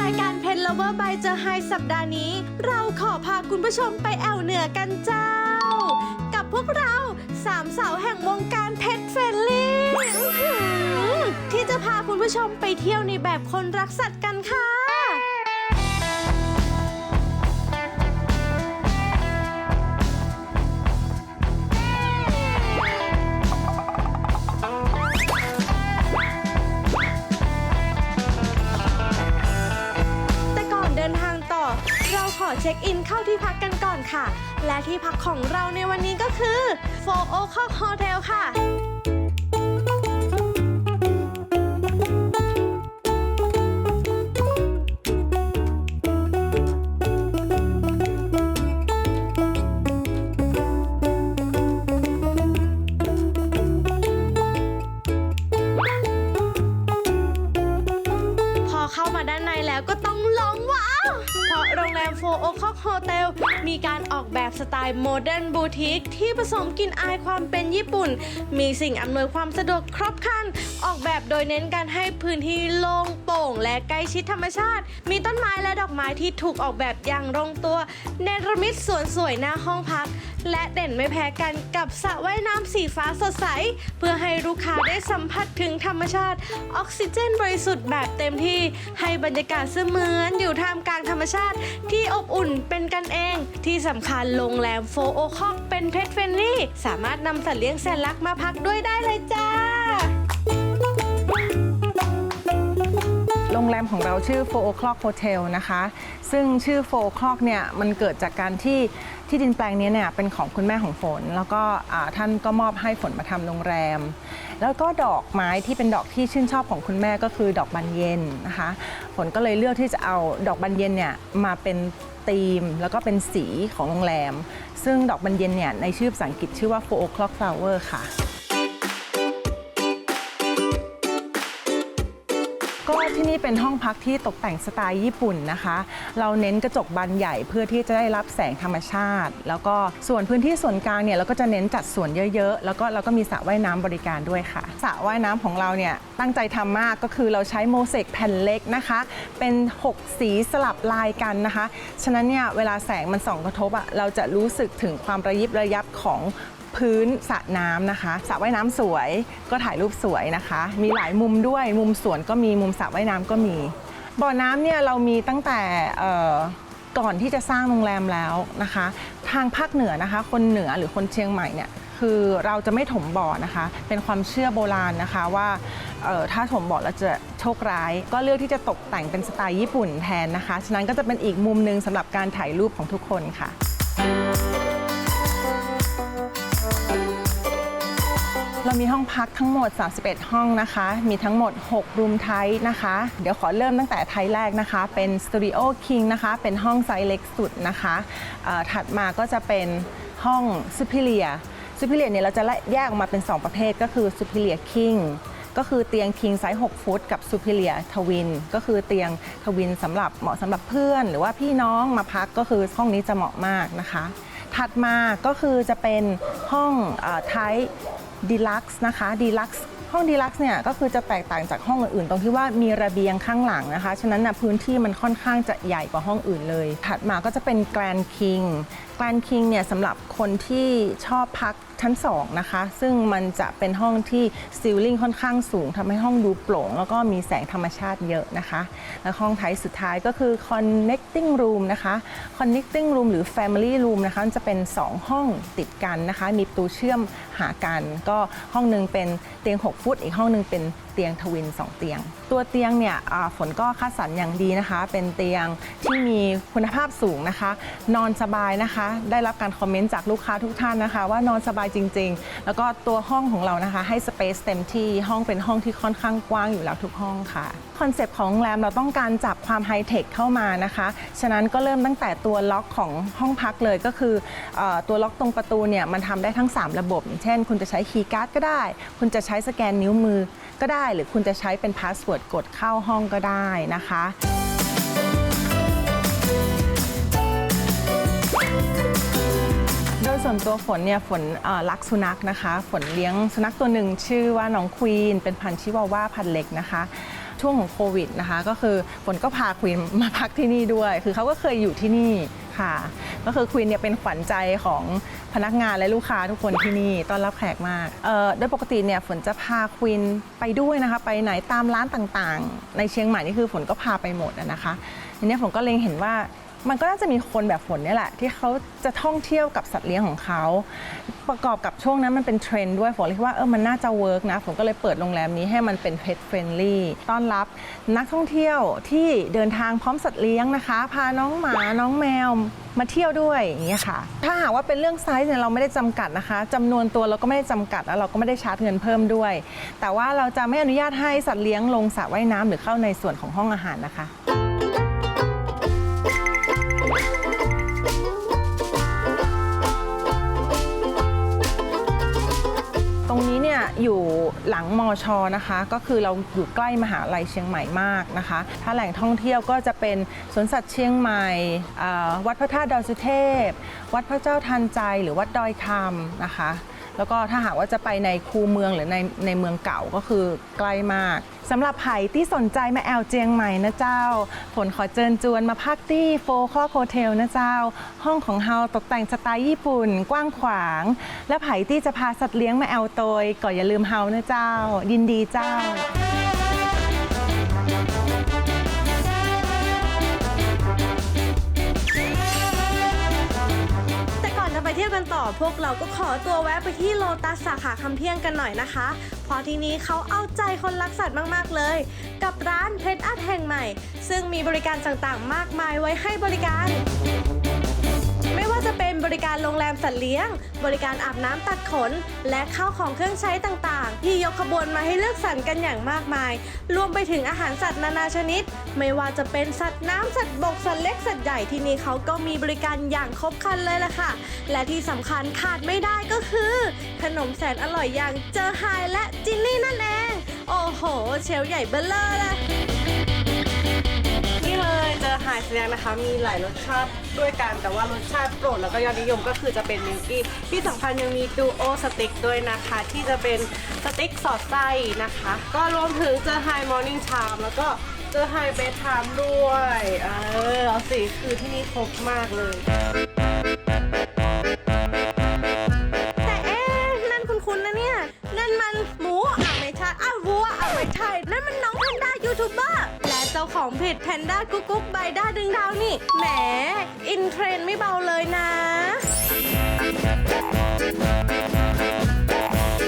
รายการเพน Lover by เจอไฮสัปดาห์นี้ เราขอพาคุณผู้ชมไปแอวเหนือกันเจ้า กับพวกเราสามสาวแห่งวงการเพชรเฟรนลี่ที่จะพาคุณผู้ชมไปเที่ยวในแบบคนรักสัตว์กันค่ะ อเช็คอินเข้าที่พักกันก่อนค่ะ และที่พักของเราในวันนี้ก็คือโฟโอคอกโฮเทลค่ะ ญี่ปุ่น มีสิ่งอำนวยความสะดวกครบครัน ออกแบบโดยเน้นการให้พื้นที่โล่งโปร่ง และใกล้ชิดธรรมชาติ มีต้นไม้และดอกไม้ที่ถูกออกแบบอย่างลงตัวเนรมิตสวนสวยหน้าห้องพัก และเด่นไม่แพ้กันกับสระว่ายน้ำสีฟ้าสดใส เพื่อให้ลูกค้าได้สัมผัสถึงธรรมชาติ ออกซิเจนบริสุทธิ์แบบเต็มที่ให้บรรยากาศเสมือนอยู่ท่ามกลางธรรมชาติ ที่อบอุ่นเป็นกันเอง ที่สำคัญโรงแรมโฟโอคอกเป็นเพ t เฟ n นลี่สามารถนำสัตว์เลี้ยงแสนรักมาพักด้วยได้เลยจ้าโรงแรมของเราชื่อ4 o'clock hotel นะคะ ซึ่งชื่อ4 o'clock เนี่ย มันเกิดจากการที่ ที่ดินแปลงนี้เนี่ยเป็นของคุณแม่ของฝน แล้วก็ท่านก็มอบให้ฝนมาทำโรงแรม แล้วก็ดอกไม้ที่เป็นดอกที่ชื่นชอบของคุณแม่ก็คือดอกบานเย็นนะคะฝนก็เลยเลือกที่จะเอาดอกบานเย็นเนี่ยมาเป็นธีมแล้วก็เป็นสีของโรงแรม ซึ่งดอกบานเย็นเนี่ยในชื่อภาษาอังกฤษชื่อว่า4 o'clock flower ค่ะ ที่นี่เป็นห้องพักที่ตกแต่งสไตล์ญี่ปุ่นนะคะ เราเน้นกระจกบานใหญ่เพื่อที่จะได้รับแสงธรรมชาติ แล้วก็ส่วนพื้นที่ส่วนกลางเนี่ยเราก็จะเน้นจัดสวนเยอะๆ แล้วก็เราก็มีสระว่ายน้ำบริการด้วยค่ะสระว่ายน้ำของเราเนี่ยตั้งใจทำมากก็คือเราใช้โมเสกแผ่นเล็กนะคะ เป็น 6 สีสลับลายกันนะคะ ฉะนั้นเนี่ยเวลาแสงมันส่องกระทบอะเราจะรู้สึกถึงความระยิบระยับของ พื้นสระน้ำนะคะสระว่ายน้ำสวยก็ถ่ายรูปสวยนะคะ มีหลายมุมด้วยมุมสวนก็มีมุมสระว่ายน้ำก็มี บ่อน้ำเนี่ยเรามีตั้งแต่ก่อนที่จะสร้างโรงแรมแล้วนะคะ ทางภาคเหนือนะคะ คนเหนือหรือคนเชียงใหม่เนี่ยคือเราจะไม่ถมบ่อนะคะ เป็นความเชื่อโบราณนะคะว่าออถ้าถมบ่อแล้วจะโชคร้าย ก็เลือกที่จะตกแต่งเป็นสไตล์ญี่ปุ่นแทนนะคะ ฉะนั้นก็จะเป็นอีกมุมหนึ่งสำหรับการถ่ายรูปของทุกคนค่ะ เรามีห้องพักทั้งหมด 31 ห้องนะคะ มีทั้งหมด 6 รูมไทป์นะคะ เดี๋ยวขอเริ่มตั้งแต่ไทป์แรกนะคะ เป็นสตูดิโอคิงนะคะ เป็นห้องไซส์เล็กสุดนะคะถัดมาก็จะเป็นห้องซูพิเลียซูพิเลียเนี่ยเราจะแยกออกมาเป็น 2 ประเภทก็คือซูพิเลียคิงก็คือเตียงคิงไซส์ 6 ฟุต กับซูพิเลียทวิน ก็คือเตียงทวินสำหรับเหมาะสำหรับเพื่อน หรือว่าพี่น้องมาพักก็คือห้องนี้จะเหมาะมากนะคะ ถัดมาก็คือจะเป็นห้องไทป์ ดีลักซ์นะคะดีลักซ์ห้องดีลักซ์เนี่ยก็คือจะแตกต่างจากห้องอื่นๆ ตรงที่ว่ามีระเบียงข้างหลังนะคะ ฉะนั้นนะพื้นที่มันค่อนข้างจะใหญ่กว่าห้องอื่นเลย ถัดมาก็จะเป็นแกรนคิงแกรนคิงเนี่ยสำหรับคนที่ชอบพัก ชั้น 2 นะคะ ซึ่งมันจะเป็นห้องที่ซีลลิ่งค่อนข้างสูงทำให้ห้องดูโปร่ง แล้วก็มีแสงธรรมชาติเยอะนะคะ และห้องท้ายสุดท้ายก็คือ connecting room นะคะ connecting room หรือ family room นะคะจะเป็น 2 ห้องติดกันนะคะ มีประตูเชื่อมหากัน ก็ห้องหนึ่งเป็นเตียง 6 ฟุต อีกห้องหนึ่งเป็น เตียงทวิน 2 เตียง ตัวเตียงเนี่ยฝนก็คัดสรรอย่างดีนะคะ เป็นเตียงที่มีคุณภาพสูงนะคะ นอนสบายนะคะ ได้รับการคอมเมนต์จากลูกค้าทุกท่านนะคะ ว่านอนสบายจริง ๆ แล้วก็ตัวห้องของเรานะคะ ให้สเปซเต็มที่ห้องเป็นห้องที่ค่อนข้างกว้างอยู่แล้วทุกห้องค่ะคอนเซปต์ของโรงแรมเราต้องการจับความไฮเทคเข้ามานะคะ ฉะนั้นก็เริ่มตั้งแต่ตัวล็อกของห้องพักเลยก็คืออตัวล็อกตรงประตูเนี่ยมันทำได้ทั้ง 3 ระบบ เช่น คุณจะใช้คีย์การ์ดก็ได้ คุณจะใช้สแกนนิ้วมือ ก็ได้หรือคุณจะใช้เป็นพาสเวิร์ดกดเข้าห้องก็ได้นะคะโดยส่วนตัวฝนเนี่ยฝนรักสุนัขนะคะ ฝนเลี้ยงสุนัขตัวหนึ่งชื่อว่าน้องควีน เป็นพันธุ์ชิวาว่าพันธุ์เล็กนะคะช่วงของโควิดนะคะ ก็คือฝนก็พาควีนมาพักที่นี่ด้วย คือเขาก็เคยอยู่ที่นี่ ค่ะ ก็คือควีนเนี่ยเป็นขวัญใจของพนักงานและลูกค้าทุกคนที่นี่ต้อนรับแขกมากเอ่อโดยปกติเนี่ยฝนจะพาควีนไปด้วยนะคะ ไปไหนตามร้านต่างๆ ในเชียงใหม่นี่คือฝนก็พาไปหมดนะคะทีนี้ฝนก็เล็งเห็นว่า มันก็น่าจะมีคนแบบฝนเนี่ยแหละ ที่เขาจะท่องเที่ยวกับสัตว์เลี้ยงของเขา ประกอบกับช่วงนั้นมันเป็นเทรนด์ด้วยฝนเลยคิดว่าเออมันน่าจะเวิร์กนะฝนก็เลยเปิดโรงแรมนี้ให้มันเป็น pet friendly ต้อนรับนักท่องเที่ยวที่เดินทางพร้อมสัตว์เลี้ยงนะคะ พาน้องหมาน้องแมวมาเที่ยวด้วยอย่างเงี้ยค่ะ ถ้าหากว่าเป็นเรื่องไซส์เนี่ยเราไม่ได้จำกัดนะคะจำนวนตัวเราก็ไม่ได้จำกัดแล้วเราก็ไม่ได้ชาร์จเงินเพิ่มด้วย แต่ว่าเราจะไม่อนุญาตให้สัตว์เลี้ยงลงสระว่ายน้ำหรือเข้าในส่วนของห้องอาหารนะคะ หลังมอชอนะคะ ก็คือเราอยู่ใกล้มหาลัยเชียงใหม่มากนะคะ ถ้าแหล่งท่องเที่ยวก็จะเป็นสวนสัตว์เชียงใหม่วัดพระธาตุดอยสุเทพ วัดพระเจ้าทันใจหรือวัดดอยคำนะคะ แล้วก็ถ้าหากว่าจะไปในคูเมืองหรือในในเมืองเก่าก็คือใกล้มาก สำหรับไผ่ที่สนใจมาแอลเจียงใหม่นะเจ้าฝนขอเจิญจวนมาพักที่โฟคลอโฮเทลนะเจ้า ห้องของเฮาตกแต่งสไตล์ญี่ปุ่นกว้างขวาง และไผ่ที่จะพาสัตว์เลี้ยงมาแอลโตยก็อย่าลืมเฮานะเจ้า ยินดีเจ้า เที่ยวกันต่อพวกเราก็ขอตัวแวะไปที่โลตัสสาขาคำเที่ยงกันหน่อยนะคะ เพราะที่นี้เขาเอาใจคนรักสัตว์มาก ๆ เลย กับร้านเพชรอาร์ตแห่งใหม่ ซึ่งมีบริการต่างๆ มากมายไว้ให้บริการ เป็นบริการโรงแรมสัตว์เลี้ยง บริการอาบน้ำตัดขน และข้าวของเครื่องใช้ต่างๆ ที่ยกขบวนมาให้เลือกสรรกันอย่างมากมาย รวมไปถึงอาหารสัตว์นานาชนิด ไม่ว่าจะเป็นสัตว์น้ำสัตว์บกสัตว์เล็กสัตว์ใหญ่ที่นี่เขาก็มีบริการอย่างครบครันเลยล่ะค่ะ และที่สำคัญขาดไม่ได้ก็คือ ขนมแสนอร่อยอย่างเจอไฮและจินนี่นั่นเอง โอ้โห เชลฟ์ใหญ่เบ้อเลอเลยนี่เลย เจอไฮสแน็คนะคะ มีหลายรสชาติด้วยกัน แต่ว่ารสชาติโปรดแล้วก็ยอดนิยมก็คือจะเป็นมิลกี้ที่สำคัญยังมีดูโอสติ๊กด้วยนะคะ ที่จะเป็นสติ๊กสอดไส้นะคะ ก็รวมถึงเจอไฮมอร์นิ่งชามแล้วก็เจอไฮเบทชามด้วย เออเอาสิคือที่นี่ครบมากเลย จ้าของเพจแพนด้ากุ๊กกุ๊กบายด้าดึงดาวนี่ แหม อินเทรนด์ไม่เบาเลยนะ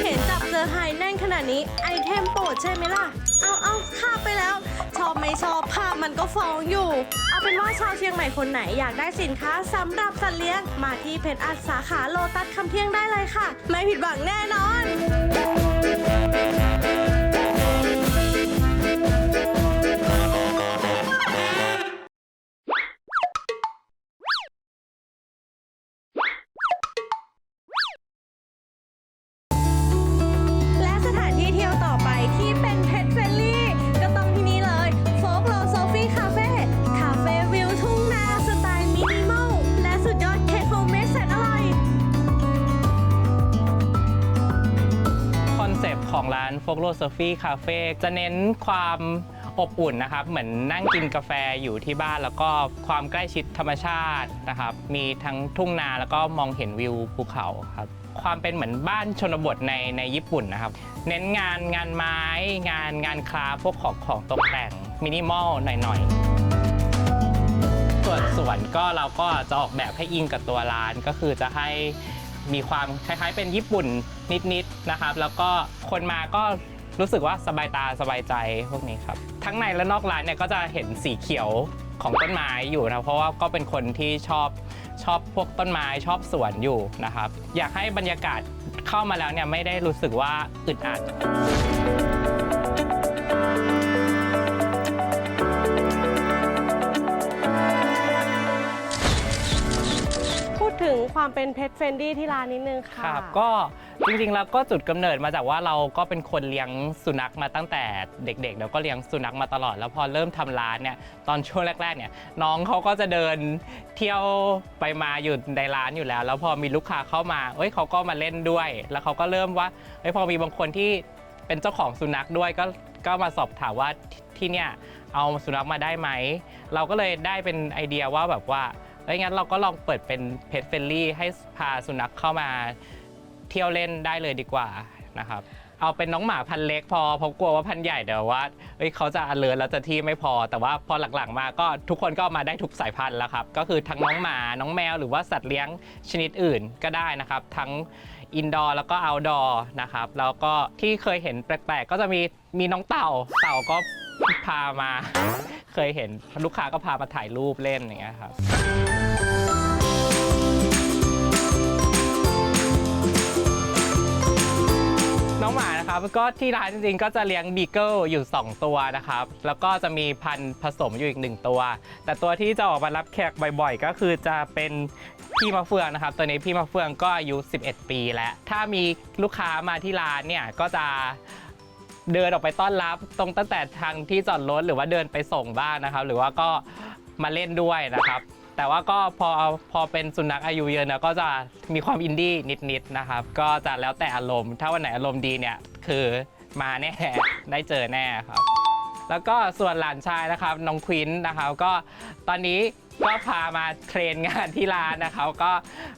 เห็นจับเจอไฮแน่นขนาดนี้ ไอเทมโปรดใช่ไหมล่ะ เอาเอาข้าไปแล้ว ชอบไม่ชอบภาพมันก็ฟ้องอยู่ เอาเป็นว่าชาวเชียงใหม่คนไหนอยากได้สินค้าสำหรับสัตว์เลี้ยง มาที่เพจอัดสาขาโลตัสคำเที่ยงได้เลยค่ะ ไม่ผิดหวังแน่นอน ร้านโฟกโลโซฟีคาเฟ่จะเน้นความอบอุ่นนะครับ เหมือนนั่งกินกาแฟอยู่ที่บ้านแล้วก็ความใกล้ชิดธรรมชาตินะครับ มีทั้งทุ่งนาแล้วก็มองเห็นวิวภูเขาครับ ความเป็นเหมือนบ้านชนบทในในญี่ปุ่นนะครับ เน้นงานงานไม้ งานงานคราฟพวกของของตกแต่งมินิมอลหน่อยๆส่วนสวนก็เราก็จะออกแบบให้อิงกับตัวร้านก็คือจะให้ มีความคล้ายๆ เป็นญี่ปุ่นนิดๆนะครับ แล้วก็คนมาก็รู้สึกว่าสบายตาสบายใจพวกนี้ครับ ทั้งในและนอกร้านเนี่ยก็จะเห็นสีเขียวของต้นไม้อยู่นะเพราะว่าก็เป็นคนที่ชอบชอบพวกต้นไม้ชอบสวนอยู่นะครับ อยากให้บรรยากาศเข้ามาแล้วเนี่ยไม่ได้รู้สึกว่าอึดอัด ถึงความเป็นเพ t เฟนดี้ที่ร้านนิดนึงค่ะ ครับก็จริงๆแล้วก็จุดกำเนิดมาจากว่าเราก็เป็นคนเลี้ยงสุนัขมาตั้งแต่เด็กๆ แล้วก็เลี้ยงสุนัขมาตลอด แล้วพอเริ่มทำร้านเนี่ยตอนช่วงแรก ๆเนี่ยน้องเขาก็จะเดินเที่ยวไปมาอยู่ในร้านอยู่แล้ว แล้วพอมีลูกค้าเข้ามาเอ้ยเขาก็มาเล่นด้วย แล้วเขาก็เริ่มว่าเอ้ยพอมีบางคนที่เป็นเจ้าของสุนัขด้วยก็ก็มาสอบถามว่าที่ที่เนี่ยเอาสุนัขมาได้ไหมเราก็เลยได้เป็นไอเดียว่าแบบว่า เอ้ยงั้นเราก็ลองเปิดเป็นเพ t เฟ n ลี่ให้พาสุนัขเข้ามาเที่ยวเล่นได้เลยดีกว่านะครับ เอาเป็นน้องหมาพันเล็กพอเพราะกลัวว่าพันใหญ่เดี๋ยวว่าเอ้ยเขาจะอเลิร์แล้วจะที่ไม่พอ แต่ว่าพอหลังๆมาก็ทุกคนก็มาได้ทุกสายพันธุ์แล้วครับ ก็คือทั้งน้องหมา น้องแมวหรือว่าสัตว์เลี้ยงชนิดอื่นก็ได้นะครับ ทั้งอินดอร์แล้วก็เอาท์ดอร์นะครับ แล้วก็ที่เคยเห็นแปลกๆ ก็จะมีมีน้องเต่า เต่าก็พามา เคยเห็นลูกค้าก็พามาถ่ายรูปเล่นอย่างเงี้ยครับ น้องหมานะครับก็ที่ร้านจริงๆ ก็จะเลี้ยงบีเกิลอยู่ 2 ตัวนะครับ แล้วก็จะมีพันธุ์ผสมอยู่อีก 1 ตัว แต่ตัวที่จะออกมารับแขกบ่อยๆ ก็คือจะเป็นพี่มะเฟืองนะครับ ตัวนี้พี่มะเฟืองก็อายุ 11 ปีแล้ว ถ้ามีลูกค้ามาที่ร้านเนี่ยก็จะเดินออกไปต้อนรับตรงตั้งแต่ทางที่จอดรถหรือว่าเดินไปส่งบ้านนะครับ หรือว่าก็มาเล่นด้วยนะครับ แต่ว่าก็พอพอเป็นสุนัขอายุเยอะนะก็จะมีความอินดี้นิดๆนะครับ ก็จะแล้วแต่อารมณ์ ถ้าวันไหนอารมณ์ดีเนี่ยคือมาแน่ได้เจอแน่ครับ แล้วก็ส่วนหลานชายนะครับน้องควินนะครับก็ตอนนี้ก็พามาเทรนงานที่ร้านนะครับก็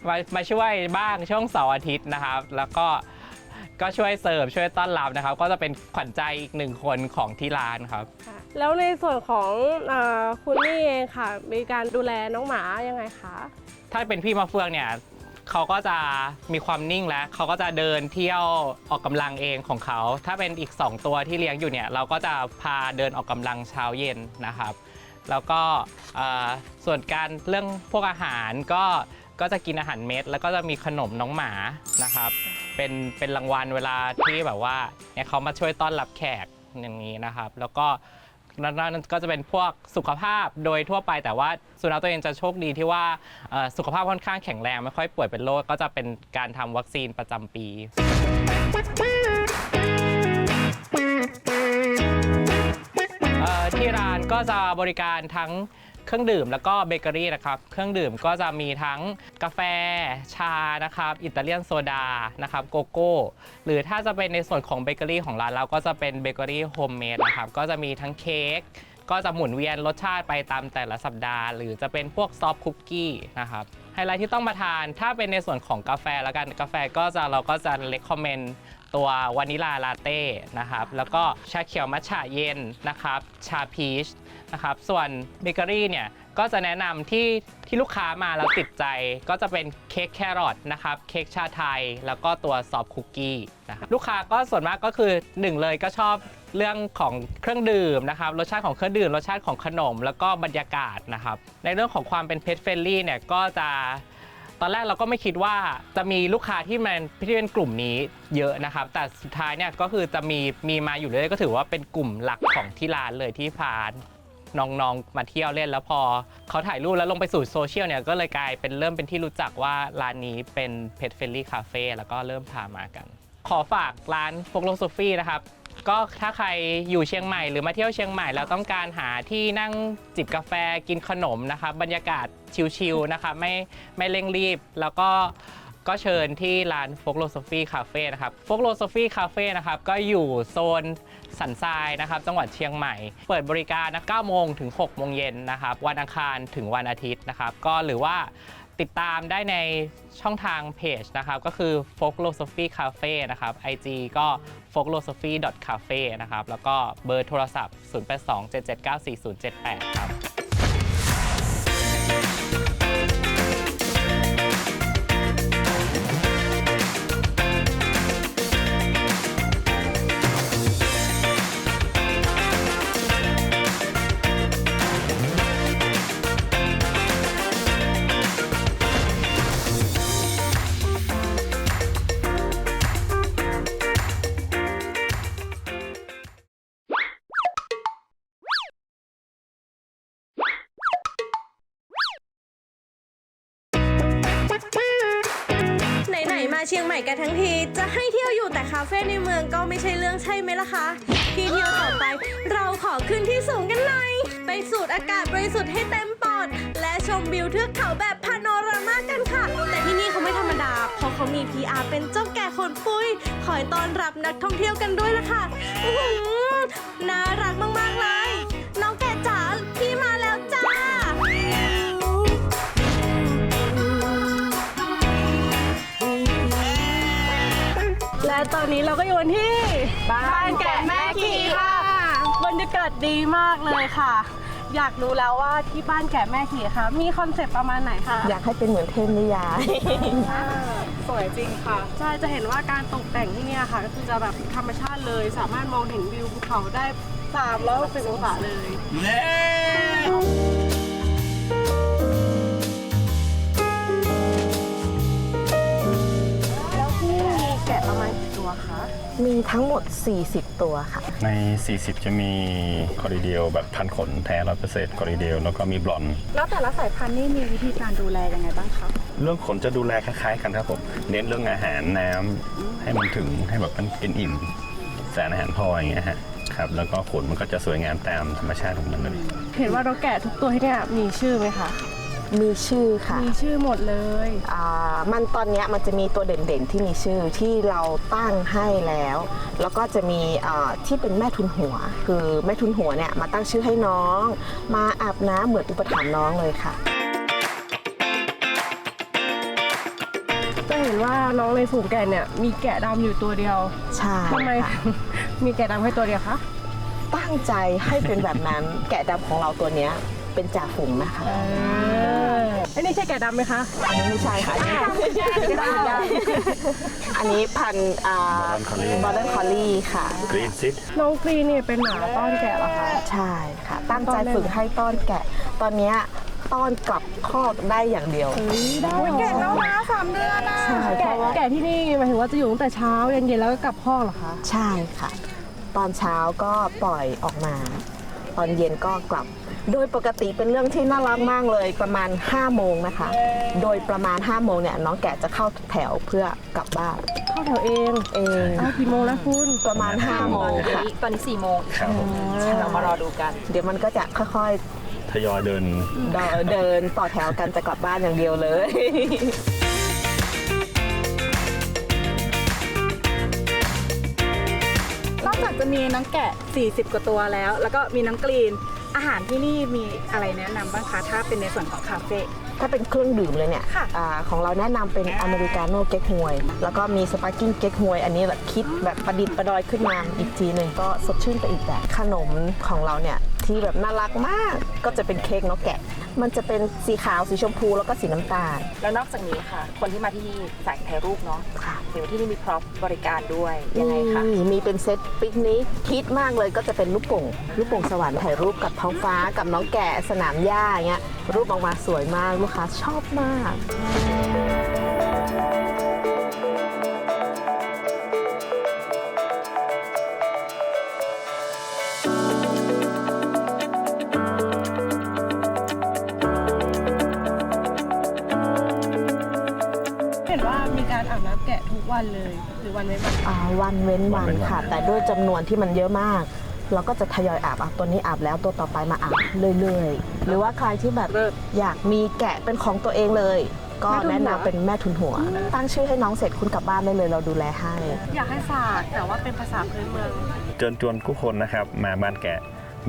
มามาช่วยบ้างช่วงเสาร์อาทิตย์นะครับ แล้วก็ก็ช่วยเสิร์ฟช่วยต้อนรับนะครับ ก็จะเป็นขวัญใจอีกหนึ่งคนของที่ร้านครับ แล้วในส่วนของอคุณนี่เองค่ะ มีการดูแลน้องหมายังไงคะ ถ้าเป็นพี่มะเฟืองเนี่ยเขาก็จะมีความนิ่งแล้วเขาก็จะเดินเที่ยวออกกำลังเองของเขา ถ้าเป็นอีก 2 ตัวที่เลี้ยงอยู่เนี่ยเราก็จะพาเดินออกกำลังเช้าเย็นนะครับ แล้วก็ส่วนการเรื่องพวกอาหารก็ก็จะกินอาหารเม็ด แล้วก็จะมีขนมน้องหมานะครับ เป็นเป็นรางวัลเวลาที่แบบว่าเนี่ยเขามาช่วยต้อนรับแขกอย่างนี้นะครับ แล้วก็ นั่นก็จะเป็นพวกสุขภาพโดยทั่วไปแต่ว่าสุนัขตัวเองจะโชคดีที่ว่าเอ่อสุขภาพค่อนข้างแข็งแรงไม่ค่อยป่วยเป็นโรคก็จะเป็นการทำวัคซีนประจำปี เอ่อที่ร้านก็จะบริการทั้ง เครื่องดื่มแล้วก็เบเกอรี่นะครับ เครื่องดื่มก็จะมีทั้งกาแฟชานะครับอิตาเลียนโซดานะครับโกโก้หรือถ้าจะเป็นในส่วนของเบเกอรี่ของร้านเราก็จะเป็นเบเกอรี่โฮมเมดนะครับก็จะมีทั้งเค้กก็จะหมุนเวียนรสชาติไปตามแต่ละสัปดาห์ หรือจะเป็นพวกซอฟคุกกี้นะครับไฮไลท์ที่ต้องมาทานถ้าเป็นในส่วนของกาแฟแล้วกันกาแฟก็จะเราก็จะเล c คอมเมนตัววานิลาลาเต้นะครับแล้วก็ชาเขียวมัทฉะเย็นนะครับชาพีช นะครับ ส่วนเบเกอรี่เนี่ยก็จะแนะนำที่ที่ลูกค้ามาแล้วติดใจ ก็จะเป็นเค้กแครอทนะครับ เค้กชาไทย แล้วก็ตัวซอฟคุกกี้นะครับลูกค้าก็ส่วนมากก็คือหนึ่งเลยก็ชอบเรื่องของเครื่องดื่มนะครับ รสชาติของเครื่องดื่ม รสชาติของขนม แล้วก็บรรยากาศนะครับ ในเรื่องของความเป็นเพ t เฟ n ลี่เนี่ยก็จะตอนแรกเราก็ไม่คิดว่าจะมีลูกค้าที่มันที่เป็นกลุ่มนี้เยอะนะครับ แต่สุดท้ายเนี่ยก็คือจะมีมีมาอยู่เรื่อยก็ถือว่าเป็นกลุ่มหลักของที่ร้านเลยที่พาน น้องๆ มาเที่ยวเล่นแล้วพอเขาถ่ายรูปแล้วลงไปสู่โซเชียลเนี่ยก็เลยกลายเป็นเริ่มเป็นที่รู้จักว่าร้านนี้เป็นเพ t เฟ n ลี่คาเฟ่แล้วก็เริ่มพามากัน ขอฝากร้านโฟกโลโซฟี่นะครับก็ถ้าใครอยู่เชียงใหม่หรือมาเที่ยวเชียงใหม่แล้วต้องการหาที่นั่งจิบกาแฟกินขนมนะครับบรรยากาศชิลๆนะครับไม่ไม่เร่งรีบแล้วก็ ก็เชิญที่ร้านโฟกโลโซฟีคาเฟ่นะครับโฟกโลโซฟีคาเฟ่นะครับก็อยู่โซนสันทรายนะครับจังหวัดเชียงใหม่ เปิดบริการนะ9โมงถึง 6 โมงเย็นนะครับ วันอังคารถึงวันอาทิตย์นะครับ ก็หรือว่าติดตามได้ในช่องทางเพจนะครับ ก็คือ folklosophy cafe นะครับ IG ก็ folklosophy cafe นะครับ แล้วก็เบอร์โทรศัพท์ 0827794078 ครับ เชียงใหม่กันทั้งที จะให้เที่ยวอยู่แต่คาเฟ่ในเมืองก็ไม่ใช่เรื่องใช่ไหมล่ะคะ ที่เที่ยวต่อไป เราขอขึ้นที่สูงกันหน่อยไปสูดอากาศบริสุทธิ์ให้เต็มปอด และชมวิวเทือกเขาแบบพาโนรามากันค่ะ แต่ที่นี่เขาไม่ธรรมดา เพราะเขามี PR เป็นเจ้าแก่ขนปุ้ยคอยต้อนรับนักท่องเที่ยวกันด้วยล่ะค่ะอื้อหือน่ารักมากๆเลย อนนี้เราก็อยู่กันที่บ้านแกะแม่ขี่ค่ะบรรยากาศดีมากเลยค่ะ อยากรู้แล้วว่าที่บ้านแกะแม่ขี่ค่ะ มีคอนเซปต์ประมาณไหนคะอยากให้เป็นเหมือนเทพนิยาย สวยจริงค่ะใช่จะเห็นว่าการตกแต่งที่เนี่ยค่ะ ก็คือจะแบบธรรมชาติเลย สามารถมองเห็นวิวภูเขาได้360องศาเลยแล้วที่นี่มีแกะประมาณกี่ตัวคะ มีทั้งหมด 40 ตัวค่ะ ใน 40 จะมีคอริเดียลแบบพันขนแท้ร้อยเปอร์เซ็นต์คอริเดียลแล้วก็มีบลอนด์แล้วแต่ละสายพันธุ์นี่มีวิธีการดูแลยังไงบ้างคะ เรื่องขนจะดูแลคล้ายๆกันครับผม เน้นเรื่องอาหารน้ำให้มันถึงให้แบบมันกินอิ่มสารอาหารพออย่างเงี้ยฮะครับ แล้วก็ขนมันก็จะสวยงามตามธรรมชาติของมันเลย เห็นว่าเราแกะทุกตัวที่เนี่ยมีชื่อไหมคะ มีชื่อค่ะ มีชื่อหมดเลยอ่ามันตอนเนี้ยมันจะมีตัวเด่นๆที่มีชื่อที่เราตั้งให้แล้ว แล้วก็จะมีอ่าที่เป็นแม่ทุนหัว คือแม่ทุนหัวเนี่ยมาตั้งชื่อให้น้อง มาอาบน้ำเหมือนอุปถัมภ์น้องเลยค่ะ จะเห็นว่าน้องในฝูงแกะเนี่ยมีแกะดำอยู่ตัวเดียวใช่ทำไมค่ะ มีแกะดำแค่ตัวเดียวคะ ตั้งใจให้เป็นแบบนั้น แกะดำของเราตัวเนี้ย เป็นจ่าฝูงนะคะไอ้นี่ใช่แกะดำไหมคะอันนี้ไม่ใช่ค่ะอันนี้อันนี้พันธุ์อ่า Modern Collie บอลเดนคอลลี่ค่ะ กรีนซิตน้องกรีนเนี่ยเป็นหมาต้อนแกะเหรอคะใช่ค่ะ ตั้งใจฝึกให้ต้อนแกะ ตอนเนี้ยต้อนกลับคอกได้อย่างเดียวได้แกะแล้วนะสามเดือนนะใช่เพแกะราะว่า แกะที่นี่หมายถึงว่าจะอยู่ตั้งแต่เช้าเย็นๆแล้วก็กลับห้องเหรอคะใช่ค่ะ ตอนเช้าก็ปล่อยออกมา ตอนเย็นก็กลับ โดยปกติเป็นเรื่องที่น่ารักมากเลยประมาณ5โมงนะคะ โดยประมาณ5โมงเนี่ยน้องแกะจะเข้าแถวเพื่อกลับบ้านเข้าแถวเองเองอ้าวกี่โมงแล้วคุณประมาณ5โมงค่ะตอนนี้4โมงครับผมเรามารอดูกัน เดี๋ยวมันก็จะค่อยทยอยเดินๆเดินเดินต่อแถวกันจะกลับบ้านอย่างเดียวเลยนอกจากจะมีน้องแกะ 40 กว่าตัวแล้ว แล้วก็มีน้องกรีน อาหารที่นี่มีอะไรแนะนำบ้างคะถ้าเป็นในส่วนของคาเฟ่ ถ้าเป็นเครื่องดื่มเลยเนี่ยค่ะอาของเราแนะนำเป็นอเมริกาโน่เก๊กฮวย แล้วก็มีสปาร์กิ้งเก๊กฮวย อันนี้แบบคิดแบบประดิษฐ์ประดอยขึ้นมาอีกทีหนึ่งก็สดชื่นไปอีกแบบ ขนมของเราเนี่ยที่แบบน่ารักมากก็จะเป็นเค้กนกแกะ มันจะเป็นสีขาวสีชมพูแล้วก็สีน้ำตาล แล้วนอกจากนี้ค่ะ คนที่มาที่นี่สายถ่ายรูปเนาะค่ะ เดี๋ยวที่นี่มีพร็อพบริการด้วยยังไงคะมีมีเป็นเซตปิกนิกฮิตมากเลยก็จะเป็นลูกโป่งลูกโป่งสวรรค์ถ่ายรูปกับท้องฟ้ากับน้องแกะสนามหญ้าอย่างเงี้ยรูปออกมาสวยมากลูกค้าชอบมาก วันเลยหรือวันเว้นวันอ่าวันเว้นวัวันนเว้นวัน ค่ะ แต่ด้วยจำนวนที่มันเยอะมาก เราก็จะทยอยอาบอะตัวนี้อาบแล้วตัวต่อไปมาอาบเรื่อยๆ หรือว่าใครที่แบบอยากมีแกะเป็นของตัวเองเลย ก็แนะนำเป็นแม่ทุนหัว ตั้งชื่อให้น้องเสร็จคุณกลับบ้านได้เลยเราดูแลให้ อยากให้ฝากแต่ว่าเป็นภาษาพื้นเมืองเชิญชวนทุกคนนะครับ มาบ้านแกะ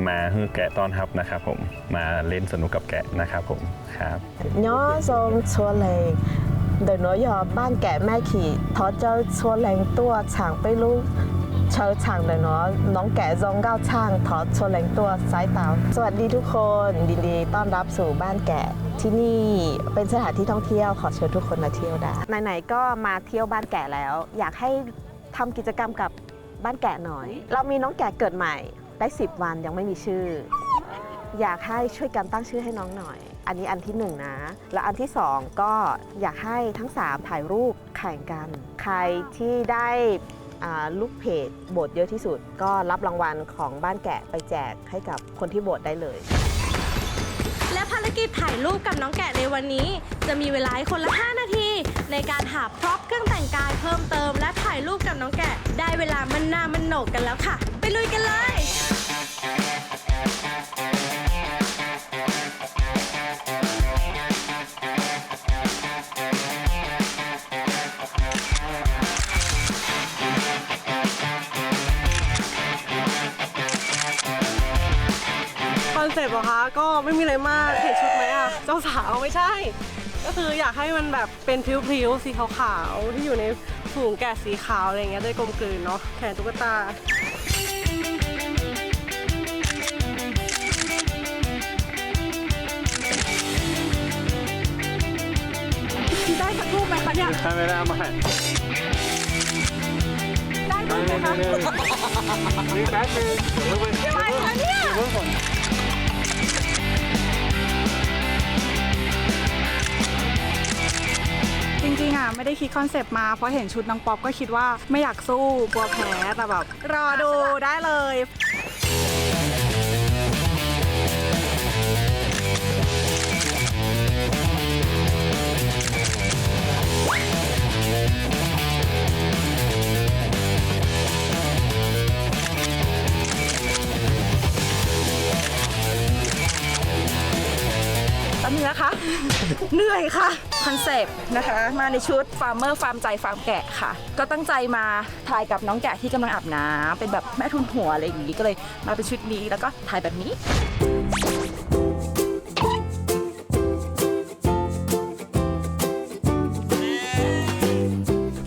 มาฮือแกะต้อนรับนะครับผมมาเล่นสนุกกับแกะนะครับผมครับ ย้อทรงชัวเลงเดี๋ย วหนูยอบ้านแกะแม่ขี่ทอเจ้าชัวเลงตัวฉางไปลูกเชอฉางเดี๋ยวหนูน้องแกะซองเก้าช่างทอชัวเลงตัวซ้ายเตาสวัสดีทุกคนยินดีต้อนรับสู่บ้านแกะที่นี่เป็นสถานที่ท่องเที่ยวขอเชิญทุกคนมาเที่ยวได้ไหนๆก็มาเที่ยวบ้านแกะแล้ว อยากให้ทำกิจกรรมกับบ้านแกะหน่อย เรามีน้องแกะเกิดใหม่ได้ 10 วันยังไม่มีชื่อ อยากให้ช่วยกันตั้งชื่อให้น้องหน่อย อันนี้อันที่หนึ่งนะ แล้วอันที่สองก็อยากให้ทั้งสามถ่ายรูปแข่งกัน ใครที่ได้ลูกเพจโบทเยอะที่สุด ก็รับรางวัลของบ้านแกะไปแจกให้กับคนที่โบทได้เลย และภารกิจถ่ายรูปกับน้องแกะในวันนี้ จะมีเวลาคนละ 5 นาที ในการหาพร็อพเครื่องแต่งกายเพิ่มเติม และถ่ายรูปกับน้องแกะ ได้เวลามันหนามันโหนกกันแล้วค่ะ ไปลุยกันเลย อนเซ็ปต์เหรอคะ ก็ไม่มีอะไรมากเห็นชุดไหมอะเจ้าสาวไม่ใช่ ก็คืออยากให้มันแบบเป็นพริ้วๆสีขาวๆที่อยู่ในฝูงแกะสีขาวอะไรเงี้ยด้วยกลมกลืนเนาะแขนตุ๊กตาได้สักรูปไหมคะเนี่ย ไม่ได้เอามาให้ได้รูปไหมคะนี่แป๊บนึงเดี๋ยวเพิ่งอะไรคะเนี่ยเพิ่งก่อน จริงๆอะไม่ได้คิดคอนเซปต์มาเพราะเห็นชุดน้องป๊อปก็คิดว่าไม่อยากสู้กลัวแพ้แต่แบบรอดูได้เลย เหนื่อยค่ะคอนเซปต์นะคะมาในชุดฟาร์มเมอร์ฟาร์มใจฟาร์มแกะค่ะ ก็ตั้งใจมาถ่ายกับน้องแกะที่กำลังอาบน้ำเป็นแบบแม่ทุนหัวอะไรอย่างนี้ก็เลยมาเป็นชุดนี้แล้วก็ถ่ายแบบนี้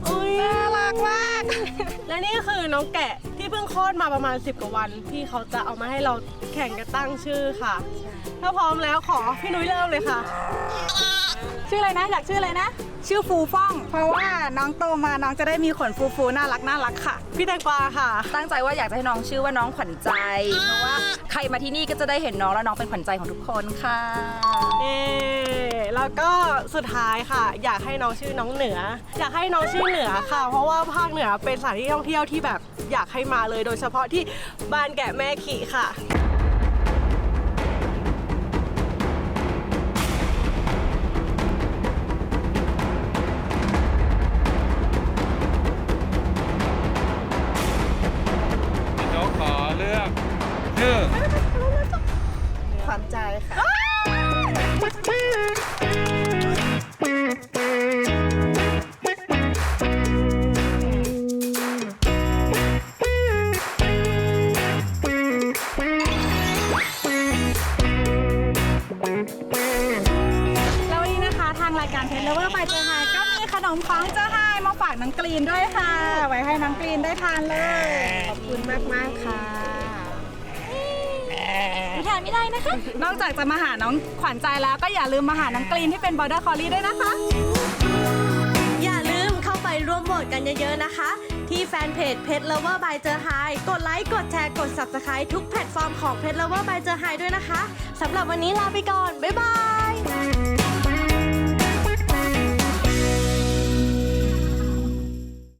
อุ้ยน่ารักมากและนี่ก็คือน้องแกะ ที่เพิ่งคลอดมาประมาณ 10 กว่าวันที่เขาจะเอามาให้เราแข่งกันตั้งชื่อค่ะ ถ้าพร้อมแล้วขอพี่นุ้ยเริ่มเลยค่ะ ชื่ออะไรนะ อยากชื่ออะไรนะ ชื่อฟูฟ่อง เพราะว่าน้องโตมาน้องจะได้มีขนฟูฟูๆน่ารักน่ารักค่ะ พี่แตงกวาค่ะ ตั้งใจว่าอยากจะให้น้องชื่อว่าน้องขวัญใจ เพราะว่าใครมาที่นี่ก็จะได้เห็นน้องแล้วน้องเป็นขวัญใจของทุกคนค่ะ เอแล้วก็สุดท้ายค่ะ อยากให้น้องชื่อน้องเหนือ อยากให้น้องชื่อเหนือค่ะ เพราะว่าภาคเหนือเป็นสถานที่ท่องเที่ยวที่แบบอยากให้มาเลย โดยเฉพาะที่บ้านแกะแม่ขี่ค่ะ เทเลเวอร์ไปเจอไฮก็มีขนมของเจอไฮมาฝากน้องกรีนด้วยค่ะ ไว้ให้น้องกรีนได้ทานเลย ขอบคุณมากมากๆค่ะไม่ทานไม่ได้นะคะ นอกจากจะมาหาน้องขวัญใจแล้วก็อย่าลืมมาหาน้องกรีนที่เป็นบอ r เดอร์คอรี่ด้วยนะคะ อย่าลืมเข้าไปร่วมโหวตกันเยอะๆนะคะ ที่แฟนเพจเพจ Lover by เจอไฮกดไลค์ กดแชร์ กด Subscribe ทุกแพลตฟอร์มของเพจ Lover by เจอไฮด้วยนะคะสำหรับวันนี้ลาไปก่อน บ๊ายบาย